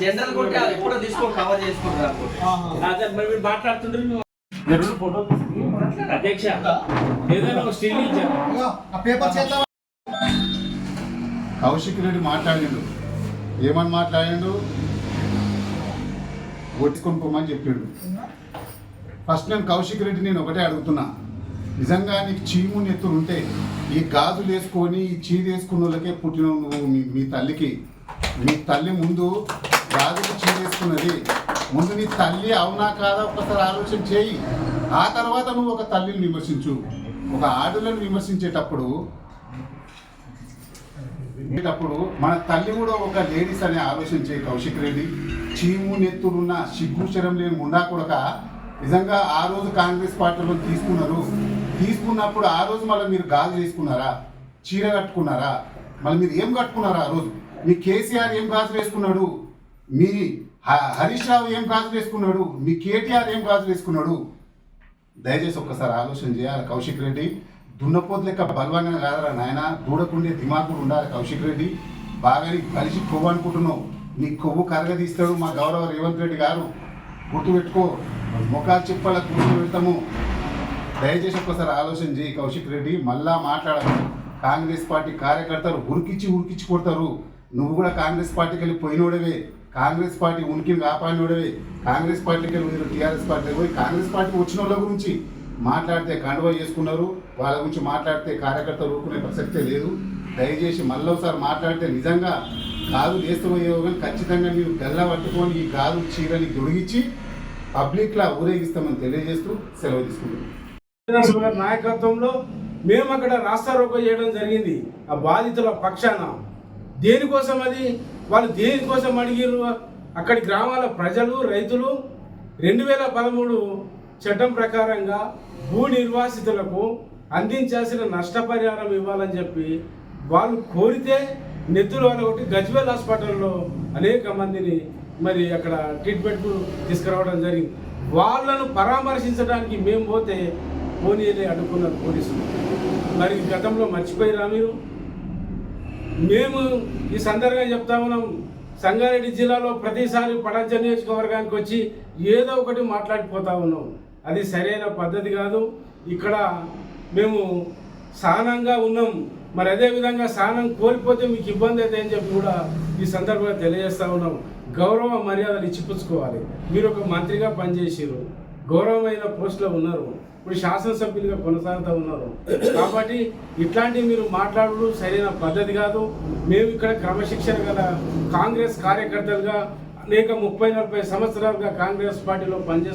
General కొట్టి ఎప్పుడో cover చేసుకుంటారు మాట్లాడుతుండ్రు? నువ్వు రెండు ఫోటో అధ్యక్ష ఏదైనా ఒక స్టిల్ ఇచ్చారు. ఆ పేపర్ చేద్దాం కౌశిక్ రెడ్డి మాట్లాడిండు. ఏమని మాట్లాడిండు? ఒట్టుకొని పోమని చెప్పిండు. ఫస్ట్ నేను కౌశిక్ రెడ్డి నేను ఒకటే అడుగుతున్నా. నిజంగా నీకు చీము నెత్తులు ఉంటే ఈ గాజులు వేసుకొని ఈ చీర వేసుకున్న వాళ్ళకే పుట్టిన నువ్వు మీ మీ తల్లికి. మీ తల్లి ముందు గాజులు చీర వేసుకున్నది. ముందు నీ తల్లి అవునా కాదా ఒకసారి ఆలోచన చేయి. ఆ తర్వాత నువ్వు ఒక తల్లిని విమర్శించు. ఒక ఆడలను విమర్శించేటప్పుడు అప్పుడు మన తల్లి కూడా ఒక లేడీస్ అనే ఆలోచన చేయి కౌశిక్ రెడ్డి. చీము నెత్తుడున్న సిగ్గుచరం లేని ఉండా కొడక నిజంగా ఆ రోజు కాంగ్రెస్ పార్టీలో తీసుకున్నారు. తీసుకున్నప్పుడు ఆ రోజు మళ్ళీ మీరు గాజు చేసుకున్నారా? చీర కట్టుకున్నారా? మళ్ళీ మీరు ఏం కట్టుకున్నారా ఆ రోజు? మీ కేసీఆర్ ఏం గాజు వేసుకున్నాడు? మీ హ- హరీష్ రావు ఏం గాజు వేసుకున్నాడు? మీ కేటీఆర్ ఏం గాజు వేసుకున్నాడు? దయచేసి ఒక్కసారి ఆలోచన చేయాలి. కౌశిక్ రెడ్డి దున్నపోతు లెక్క బలవంగా కాదరా నాయన. దూడకుండే దిమాకుడు ఉండాలి కౌశిక్ రెడ్డి. బాగా కలిసి కొవ్వు అనుకుంటున్నావు. నీ కొవ్వు కరగదీస్తాడు మా గౌరవ రేవంత్ రెడ్డి గారు. గుర్తుపెట్టుకో. ముఖాలు చెప్పాల? గుర్తు పెడతాము దయచేసి ఒకసారి ఆలోచన చేయి కౌశిక్ రెడ్డి. మళ్ళా మాట్లాడదు కాంగ్రెస్ పార్టీ కార్యకర్తలు ఉరికిచ్చి ఉరికిచ్చి కొడతారు. నువ్వు కూడా కాంగ్రెస్ పార్టీకి వెళ్ళి పోయినోడవే. కాంగ్రెస్ పార్టీ ఉనికిని కాపాడినోడవే. కాంగ్రెస్ పార్టీకి వెళ్ళి మీరు టీఆర్ఎస్ పార్టీకి పోయి కాంగ్రెస్ పార్టీ వచ్చిన వాళ్ళ గురించి మాట్లాడితే కండువా చేసుకున్నారు. వాళ్ళ గురించి మాట్లాడితే కార్యకర్తలు ఊరుకునే ప్రసక్తే లేదు. దయచేసి మళ్ళీ ఒకసారి మాట్లాడితే నిజంగా కాదు వేస్తూ కానీ ఖచ్చితంగా మీరు గల్ల పట్టుకొని ఈ కాదు చీరని దొడిగించి పబ్లిక్లా ఊరేగిస్తామని తెలియజేస్తూ సెలవు గారి నాయకత్వంలో మేము అక్కడ రాస్తారోకో చేయడం జరిగింది. ఆ బాధితుల పక్షాన. దేనికోసం అది? వాళ్ళు దేనికోసం అడిగిరు అక్కడి గ్రామాల ప్రజలు రైతులు రెండు వేల పదమూడు చట్టం ప్రకారంగా భూ నిర్వాసితులకు అందించాల్సిన నష్టపరిహారం ఇవ్వాలని చెప్పి వాళ్ళు కోరితే నెత్తులు వాళ్ళు ఒకటి గజ్వేల్ హాస్పిటల్లో అనేక మందిని మరి అక్కడ ట్రీట్మెంట్కు తీసుకురావడం జరిగింది. వాళ్ళను పరామర్శించడానికి మేము పోతే పోనీలే అడ్డుకున్నారు పోలీసులు. మరి గతంలో మర్చిపోయిరా మీరు? మేము ఈ సందర్భంగా చెప్తా ఉన్నాం సంగారెడ్డి జిల్లాలో ప్రతిసారి పడంచ నియోజకవర్గానికి వచ్చి ఏదో ఒకటి మాట్లాడిపోతా ఉన్నాం. అది సరైన పద్ధతి కాదు. ఇక్కడ మేము సహనంగా ఉన్నాం. మరి అదే విధంగా సహనం కోల్పోతే మీకు ఇబ్బంది అయితే అని చెప్పి కూడా ఈ సందర్భంగా తెలియజేస్తా ఉన్నాం. గౌరవ మర్యాదలు ఇచ్చిపుచ్చుకోవాలి. మీరు ఒక మంత్రిగా పనిచేసారు గౌరవమైన పోస్టులో ఉన్నారు. ఇప్పుడు శాసనసభ్యులుగా కొనసాగుతూ ఉన్నారు. కాబట్టి ఇట్లాంటివి మీరు మాట్లాడు సరైన పద్ధతి కాదు. మేము ఇక్కడ క్రమశిక్షణ గల కాంగ్రెస్ కార్యకర్తలుగా అనేక ముప్పై నలభై సంవత్సరాలుగా కాంగ్రెస్ పార్టీలో పనిచేస్తూ